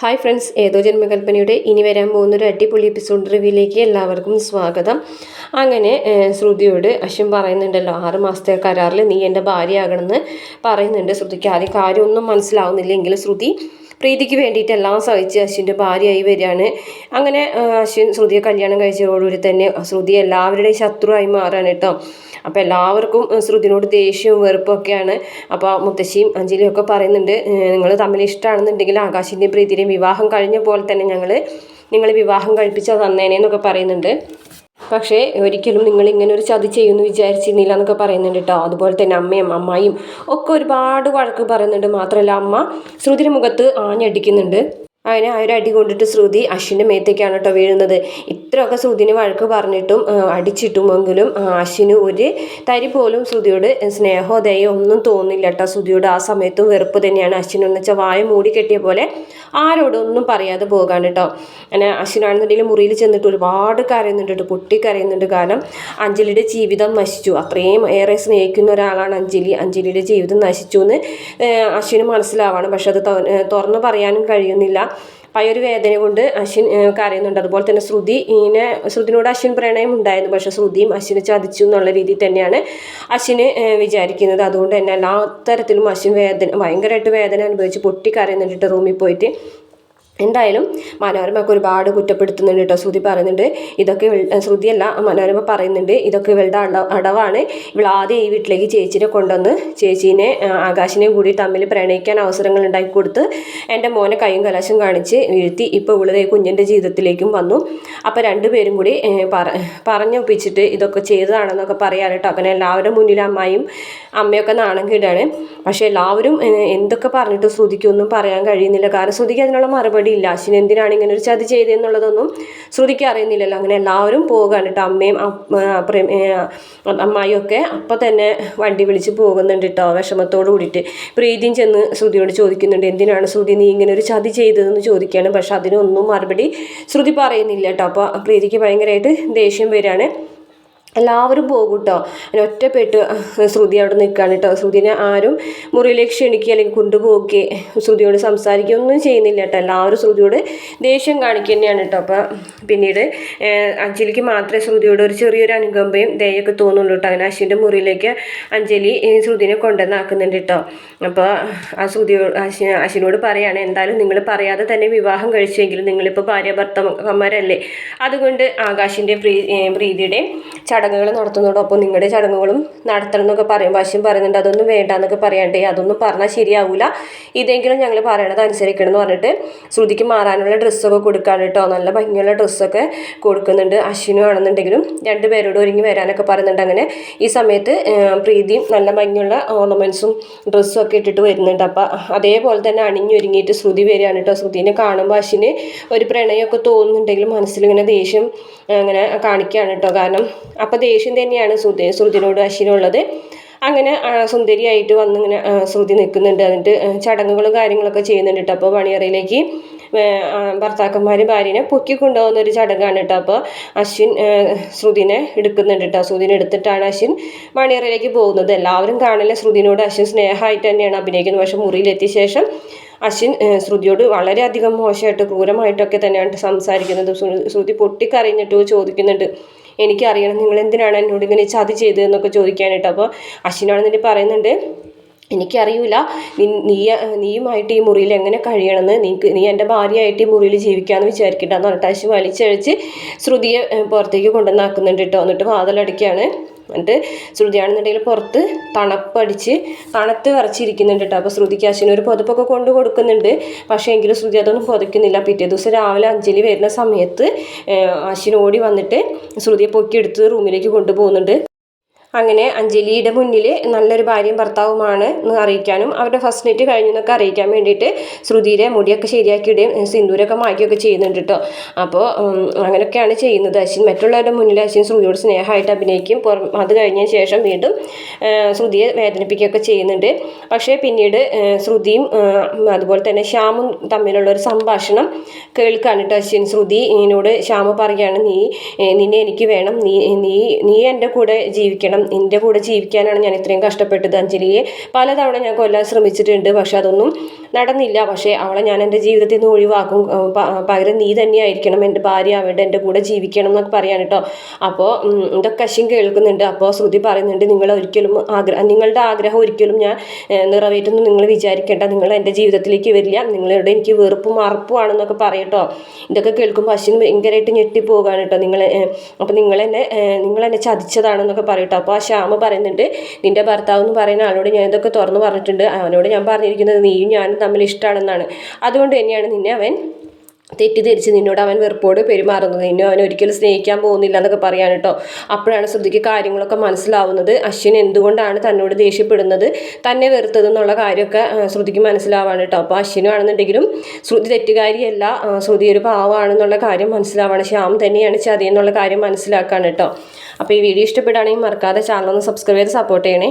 Hi friends ഏതോ ജന്മകൽപ്പനയുടെ ഇനി വരാൻ പോകുന്ന ഒരു അടിപൊളി എപ്പിസോഡ് റിവ്യൂയിലേക്ക് എല്ലാവർക്കും സ്വാഗതം. അങ്ങനെ ശ്രുതിയോട് അശ്വൻ പറയുന്നുണ്ടല്ലോ ആറ് മാസത്തെ കരാറിൽ നീ എന്റെ ഭാര്യയാകണമെന്ന് പറയുന്നുണ്ട്. ശ്രുതിക്ക് ആദ്യം കാര്യമൊന്നും മനസ്സിലാവുന്നില്ല എങ്കിലും ശ്രുതി പ്രീതിക്ക് വേണ്ടിയിട്ട് എല്ലാം സഹിച്ച് അശ്വിന്റെ ഭാര്യയായി വരികയാണ്. അങ്ങനെ അശ്വിൻ ശ്രുതിയെ കല്യാണം കഴിച്ചതോടുകൂടി തന്നെ ശ്രുതി എല്ലാവരുടെയും ശത്രുവായി മാറാണ് കേട്ടോ. അപ്പോൾ എല്ലാവർക്കും ശ്രുതിനോട് ദേഷ്യവും വെറുപ്പൊക്കെയാണ് അപ്പോൾ മുത്തശ്ശിയും അഞ്ജലിയും ഒക്കെ പറയുന്നുണ്ട് നിങ്ങൾ തമ്മിൽ ഇഷ്ടമാണെന്നുണ്ടെങ്കിൽ ആകാശിന്റെയും പ്രീതിയുടെയും വിവാഹം കഴിഞ്ഞ പോലെ തന്നെ ഞങ്ങൾ നിങ്ങൾ വിവാഹം കഴിപ്പിച്ച തന്നേനെ എന്നൊക്കെ പറയുന്നുണ്ട്. പക്ഷേ ഒരിക്കലും നിങ്ങൾ ഇങ്ങനെ ഒരു ചതി ചെയ്യുമെന്ന് വിചാരിച്ചിരുന്നില്ല എന്നൊക്കെ പറയുന്നുണ്ട് കേട്ടോ അതുപോലെ തന്നെ അമ്മയും അമ്മായിയും ഒക്കെ ഒരുപാട് വഴക്ക് പറയുന്നുണ്ട്. മാത്രമല്ല അമ്മ ശ്രുതിയുടെ മുഖത്ത് ആഞ്ഞടിക്കുന്നുണ്ട്. അതിനെ ആ ഒരു അടി കൊണ്ടിട്ട് ശ്രുതി അശ്വിന്റെ മേത്തേക്കാണ് കേട്ടോ വീഴുന്നത്. ഇത്രയൊക്കെ ശ്രുതിന് വഴക്ക് പറഞ്ഞിട്ടും അടിച്ചിട്ടുമെങ്കിലും അശ്വിന് ഒരു തരി പോലും ശ്രുതിയോട് സ്നേഹോ ദയോ ഒന്നും തോന്നില്ല കേട്ടോ. ശ്രുതിയോട് ആ സമയത്തും വെറുപ്പ് തന്നെയാണ്. അശ്വിൻ എന്ന് വെച്ചാൽ വായ മൂടി കെട്ടിയ പോലെ ആരോടും ഒന്നും പറയാതെ പോകാൻ കേട്ടോ. അങ്ങനെ അശ്വിനാണെന്നുണ്ടെങ്കിൽ മുറിയിൽ ചെന്നിട്ട് ഒരുപാട് കരയുന്നുണ്ട് കേട്ടോ. പൊട്ടി കരയുന്നുണ്ട്. കാരണം അഞ്ജലിയുടെ ജീവിതം നശിച്ചു. അത്രയും ഏറെ സ്നേഹിക്കുന്ന ഒരാളാണ് അഞ്ജലി. അഞ്ജലിയുടെ ജീവിതം നശിച്ചു എന്ന് അശ്വിന് മനസ്സിലാവാണ്. പക്ഷെ അത് തുറന്നു പറയാനും കഴിയുന്നില്ല. ആ ഒരു വേദന കൊണ്ട് അശ്വിൻ കരയുന്നുണ്ട്. അതുപോലെ തന്നെ ശ്രുതി ഇങ്ങനെ ശ്രുതിനോട് അശ്വിൻ പ്രണയം ഉണ്ടായിരുന്നു. പക്ഷേ ശ്രുതിയും അശ്വിനെ ചതിച്ചു എന്നുള്ള രീതിയിൽ തന്നെയാണ് അശ്വിന് വിചാരിക്കുന്നത്. അതുകൊണ്ട് തന്നെ എല്ലാ തരത്തിലും അശ്വിൻ വേദന ഭയങ്കരമായിട്ട് വേദന അനുഭവിച്ച് പൊട്ടി കരയുന്നുണ്ട് റൂമിൽ പോയിട്ട്. എന്തായാലും മനോരമയൊക്കെ ഒരുപാട് കുറ്റപ്പെടുത്തുന്നുണ്ട് കേട്ടോ. ശ്രുതി പറയുന്നുണ്ട് ഇതൊക്കെ ശ്രുതിയല്ല മനോരമ പറയുന്നുണ്ട് ഇതൊക്കെ ഇവളുടെ അട അടവാണ്. ഇവൾ ആദ്യം ഈ വീട്ടിലേക്ക് ചേച്ചിനെ കൊണ്ടുവന്ന് ചേച്ചീനെ ആകാശിനെയും കൂടി തമ്മിൽ പ്രണയിക്കാൻ അവസരങ്ങൾ ഉണ്ടാക്കി കൊടുത്ത് എന്റെ മോനെ കൈയും കലാശം കാണിച്ച് വീഴ്ത്തി ഇപ്പോൾ ഇവളുടെ കുഞ്ഞിന്റെ ജീവിതത്തിലേക്കും വന്നു. അപ്പോൾ രണ്ടുപേരും കൂടി പറ പറഞ്ഞൊപ്പിച്ചിട്ട് ഇതൊക്കെ ചെയ്തതാണെന്നൊക്കെ പറയാൻ കേട്ടോ. അങ്ങനെ എല്ലാവരുടെ മുന്നിൽ അമ്മയും അമ്മയൊക്കെ നാണം കേടാണ്. പക്ഷേ എല്ലാവരും എന്തൊക്കെ പറഞ്ഞിട്ട് ശ്രുതിക്കൊന്നും പറയാൻ കഴിയുന്നില്ല. കാരണം ശ്രുതിക്ക് അതിനുള്ള മറുപടി ഇല്ല അശ്വിൻ എന്തിനാണ് ഇങ്ങനെ ഒരു ചതി ചെയ്തതെന്നുള്ളതൊന്നും ശ്രുതിക്ക് അറിയുന്നില്ലല്ലോ. അങ്ങനെ എല്ലാവരും പോവുകയാണ് കേട്ടോ. അമ്മയും അമ്മായിയും ഒക്കെ അപ്പം തന്നെ വണ്ടി വിളിച്ച് പോകുന്നുണ്ട് കേട്ടോ. വിഷമത്തോട് കൂടിയിട്ട്. പ്രീതിയും ചെന്ന് ശ്രുതിയോട് ചോദിക്കുന്നുണ്ട് എന്തിനാണ് ശ്രുതി നീ ഇങ്ങനെ ഒരു ചതി ചെയ്തതെന്ന് ചോദിക്കുകയാണ്? പക്ഷെ അതിനൊന്നും മറുപടി ശ്രുതി പറയുന്നില്ല കേട്ടോ. അപ്പോൾ പ്രീതിക്ക് ഭയങ്കരമായിട്ട് ദേഷ്യം വരികയാണ്. എല്ലാവരും പോകും കേട്ടോ അങ്ങനെ ഒറ്റപ്പെട്ട് ശ്രുതി അവിടെ നിൽക്കുകയാണ് കേട്ടോ. ശ്രുതിനെ ആരും മുറിയിലേക്ക് ക്ഷണിക്കുക അല്ലെങ്കിൽ കൊണ്ടുപോകുകയെ ശ്രുതിയോട് സംസാരിക്കുക ഒന്നും ചെയ്യുന്നില്ല കേട്ടോ. എല്ലാവരും ശ്രുതിയോട് ദേഷ്യം കാണിക്കുക തന്നെയാണ് കേട്ടോ. അപ്പോൾ പിന്നീട് അഞ്ജലിക്ക് മാത്രമേ ശ്രുതിയോട് ഒരു ചെറിയൊരു അനുകമ്പയും ദയൊക്കെ തോന്നുള്ളൂ കേട്ടോ. അങ്ങനെ അശ്വിന്റെ മുറിയിലേക്ക് അഞ്ജലി ശ്രുതിനെ കൊണ്ടുവന്നാക്കുന്നുണ്ട് കേട്ടോ. അപ്പോൾ ആ ശ്രുതിയോട് അശ്വി അശ്വിനോട് പറയാണ് എന്തായാലും നിങ്ങൾ പറയാതെ തന്നെ വിവാഹം കഴിച്ചെങ്കിലും നിങ്ങളിപ്പോൾ ഭാര്യ ഭർത്തമാരല്ലേ അതുകൊണ്ട് ആകാശിന്റെ പ്രീ പ്രീതിയുടെയും ചടങ്ങുകൾ നടത്തുന്നതോടൊപ്പം നിങ്ങളുടെ ചടങ്ങുകളും നടത്തണം എന്നൊക്കെ പറയുമ്പോൾ അശ്വിൻ പറയുന്നുണ്ട് അതൊന്നും വേണ്ട എന്നൊക്കെ പറയാണ്ടേ? അതൊന്നും പറഞ്ഞാൽ ശരിയാവില്ല ഇതെങ്കിലും ഞങ്ങൾ പറയണത് അനുസരിക്കണം എന്ന് പറഞ്ഞിട്ട് ശ്രുതിക്ക് മാറാനുള്ള ഡ്രസ്സൊക്കെ കൊടുക്കാൻ കേട്ടോ. നല്ല ഭംഗിയുള്ള ഡ്രസ്സൊക്കെ കൊടുക്കുന്നുണ്ട്. അശ്വിനും ആണെന്നുണ്ടെങ്കിലും രണ്ടുപേരോട് ഒരുങ്ങി വരാനൊക്കെ പറയുന്നുണ്ട്. അങ്ങനെ ഈ സമയത്ത് പ്രീതിയും നല്ല ഭംഗിയുള്ള ഓർണമെന്റ്സും ഡ്രസ്സും ഒക്കെ ഇട്ടിട്ട് വരുന്നുണ്ട്. അപ്പം അതേപോലെ തന്നെ അണിഞ്ഞൊരുങ്ങിയിട്ട് ശ്രുതി വരികയാണ് കേട്ടോ. ശ്രുതിനെ കാണുമ്പോൾ അശ്വിന് ഒരു പ്രണയമൊക്കെ തോന്നുന്നുണ്ടെങ്കിലും മനസ്സിലിങ്ങനെ ദേഷ്യം അങ്ങനെ കാണിക്കുകയാണ് കേട്ടോ. കാരണം അപ്പോൾ ദേഷ്യം തന്നെയാണ് ശ്രുതി ശ്രുതിനോട് അശ്വിനുള്ളത്. അങ്ങനെ സുന്ദരിയായിട്ട് വന്ന് ഇങ്ങനെ ശ്രുതി നിൽക്കുന്നുണ്ട്. എന്നിട്ട് ചടങ്ങുകളും കാര്യങ്ങളൊക്കെ ചെയ്യുന്നുണ്ട് കേട്ടോ അപ്പോൾ പണിയറയിലേക്ക് ഭർത്താക്കന്മാർ ഭാര്യനെ പൊക്കി കൊണ്ടുപോകുന്ന ഒരു ചടങ്ങാണ് കേട്ടോ അപ്പോൾ അശ്വിൻ ശ്രുതിനെ എടുക്കുന്നുണ്ട് കേട്ടോ ശ്രുതിനെ എടുത്തിട്ടാണ് അശ്വിൻ മണിയറയിലേക്ക് പോകുന്നത്. എല്ലാവരും കാണല്ലേ ശ്രുതിനോട് അശ്വിൻ സ്നേഹമായിട്ട് തന്നെയാണ് അഭിനയിക്കുന്നത്. പക്ഷേ മുറിയിലെത്തിയ ശേഷം അശ്വിൻ ശ്രുതിയോട് വളരെയധികം മോശമായിട്ട് ക്രൂരമായിട്ടൊക്കെ തന്നെയാണ് സംസാരിക്കുന്നത്. ശ്രു- ശ്രുതി പൊട്ടിക്കറിഞ്ഞിട്ട് ചോദിക്കുന്നുണ്ട്. എനിക്കറിയണം നിങ്ങൾ എന്തിനാണ് എന്നോട് ഇങ്ങനെ ചതി ചെയ്തതെന്നൊക്കെ ചോദിക്കാനായിട്ട്. അപ്പോൾ അശ്വിനാണെന്നിട്ട് പറയുന്നുണ്ട് എനിക്കറിയില്ല നീ നീ നീയുമായിട്ട് ഈ മുറിയിൽ എങ്ങനെ കഴിയണമെന്ന്? നീക്ക് നീ എന്റെ ഭാര്യയായിട്ട് ഈ മുറിയിൽ ജീവിക്കാമെന്ന് വിചാരിക്കട്ടെ എന്ന് പറഞ്ഞിട്ട് അശ്വിൻ വലിച്ചഴിച്ച് ശ്രുതിയെ പുറത്തേക്ക് കൊണ്ടുവന്നാക്കുന്നുണ്ട് കേട്ടോ. എന്നിട്ട് വാതിലടിക്കുകയാണ് എന്നിട്ട് ശ്രുതിയാണെന്നുണ്ടെങ്കിൽ പുറത്ത് തണുപ്പടിച്ച് തണുത്ത് വിറച്ചിരിക്കുന്നുണ്ട് കേട്ടോ. അപ്പോൾ ശ്രുതിക്ക് അശ്വിന് ഒരു പുതപ്പൊക്കെ കൊണ്ട് കൊടുക്കുന്നുണ്ട്. പക്ഷേ എങ്കിലും ശ്രുതി അതൊന്നും പുതയ്ക്കുന്നില്ല. പിറ്റേ ദിവസം രാവിലെ അഞ്ജലി വരുന്ന സമയത്ത് അശ്വിൻ ഓടി വന്നിട്ട് ശ്രുതിയെ പൊക്കിയെടുത്ത് റൂമിലേക്ക് കൊണ്ടുപോകുന്നുണ്ട്. അങ്ങനെ അഞ്ജലിയുടെ മുന്നിൽ നല്ലൊരു ഭാര്യയും ഭർത്താവുമാണ് എന്ന് അറിയിക്കാനും അവരുടെ ഫസ്റ്റ് നൈറ്റ് കഴിഞ്ഞു എന്നൊക്കെ അറിയിക്കാൻ വേണ്ടിയിട്ട് ശ്രുതിയുടെ മുടിയൊക്കെ ശരിയാക്കിയിടുകയും സിന്ദൂരൊക്കെ മാറ്റിയൊക്കെ ചെയ്യുന്നുണ്ട് കേട്ടോ അപ്പോൾ അങ്ങനെയൊക്കെയാണ് ചെയ്യുന്നത്. അശ്വിൻ മറ്റുള്ളവരുടെ മുന്നിൽ അശ്വിൻ ശ്രുതിയോട് സ്നേഹമായിട്ട് അഭിനയിക്കും. പുറം അത് കഴിഞ്ഞ ശേഷം വീണ്ടും ശ്രുതിയെ വേദനിപ്പിക്കുകയൊക്കെ ചെയ്യുന്നുണ്ട്. പക്ഷേ പിന്നീട് ശ്രുതിയും അതുപോലെ തന്നെ ശ്യാമും തമ്മിലുള്ള ഒരു സംഭാഷണം കേൾക്കാണ് കേട്ടോ അശ്വിൻ. ശ്രുതി എന്നോട് ശ്യാമ പറയുകയാണ് നീ നിന്നെ എനിക്ക് വേണം. നീ നീ നീ എന്റെ കൂടെ ജീവിക്കണം. നിന്റെ കൂടെ ജീവിക്കാനാണ് ഞാൻ ഇത്രയും കഷ്ടപ്പെട്ടത് അഞ്ജലിയെ. പലതവണ ഞാൻ കൊല്ലാൻ ശ്രമിച്ചിട്ടുണ്ട് പക്ഷെ അതൊന്നും നടന്നില്ല. പക്ഷേ അവളെ ഞാൻ എന്റെ ജീവിതത്തിൽ നിന്ന് ഒഴിവാക്കും. പകരം നീ തന്നെയായിരിക്കണം എന്റെ ഭാര്യ ആവേണ്ട എന്റെ കൂടെ ജീവിക്കണം എന്നൊക്കെ പറയാൻ കേട്ടോ അപ്പോൾ ഇതൊക്കെ അശ്വിൻ കേൾക്കുന്നുണ്ട്. അപ്പോൾ ശ്രുതി പറയുന്നുണ്ട് നിങ്ങൾ ഒരിക്കലും ആഗ്രഹം നിങ്ങളുടെ ആഗ്രഹം ഒരിക്കലും ഞാൻ നിറവേറ്റുന്നു നിങ്ങൾ വിചാരിക്കേണ്ട. നിങ്ങൾ എന്റെ ജീവിതത്തിലേക്ക് വരില്ല. നിങ്ങളുടെ എനിക്ക് വെറുപ്പും അറപ്പുമാണെന്നൊക്കെ പറയട്ടോ ഇതൊക്കെ കേൾക്കുമ്പോൾ അശ്വിൻ ഭയങ്കരമായിട്ട് ഞെട്ടിപ്പോകാണ് കേട്ടോ നിങ്ങൾ അപ്പോൾ നിങ്ങളെന്നെ നിങ്ങളെന്നെ ചതിച്ചതാണെന്നൊക്കെ പറയട്ടോ അപ്പോൾ ആ ശ്യാമ പറയുന്നുണ്ട് നിന്റെ ഭർത്താവ് എന്ന് പറയുന്ന ആളോട് ഞാൻ ഇതൊക്കെ തുറന്നു പറഞ്ഞിട്ടുണ്ട്. അവനോട് ഞാൻ പറഞ്ഞിരിക്കുന്നത് നീയും ഞാനും തമ്മിൽ ഇഷ്ടമാണെന്നാണ് അതുകൊണ്ട് തന്നെയാണ് നിന്നെ അവൻ തെറ്റിദ്ധരിച്ച് നിന്നോട് അവൻ വെറുപ്പോട് പെരുമാറുന്നത്. നിന്നെ അവൻ ഒരിക്കലും സ്നേഹിക്കാൻ പോകുന്നില്ല എന്നൊക്കെ പറയാൻ കേട്ടോ. അപ്പോഴാണ് ശ്രുതിക്ക് കാര്യങ്ങളൊക്കെ മനസ്സിലാവുന്നത്. അശ്വിൻ എന്തുകൊണ്ടാണ് തന്നോട് ദേഷ്യപ്പെടുന്നത്? തന്നെ വെറുത്തത് എന്നുള്ള കാര്യമൊക്കെ ശ്രുതിക്ക് മനസ്സിലാവാണ് കേട്ടോ. അപ്പോൾ അശ്വിനാണെന്നുണ്ടെങ്കിലും ശ്രുതി തെറ്റുകാരിയല്ല. ശ്രുതി ഒരു പാവമാണെന്നുള്ള കാര്യം മനസ്സിലാവാണ്. ശ്യാം തന്നെയാണ് ചതി എന്നുള്ള കാര്യം മനസ്സിലാക്കാണ് കേട്ടോ. അപ്പോൾ ഈ വീഡിയോ ഇഷ്ടപ്പെടുകയാണെങ്കിൽ മറക്കാതെ ചാനൽ ഒന്ന് സബ്സ്ക്രൈബ് ചെയ്ത് സപ്പോർട്ട് ചെയ്യണേ.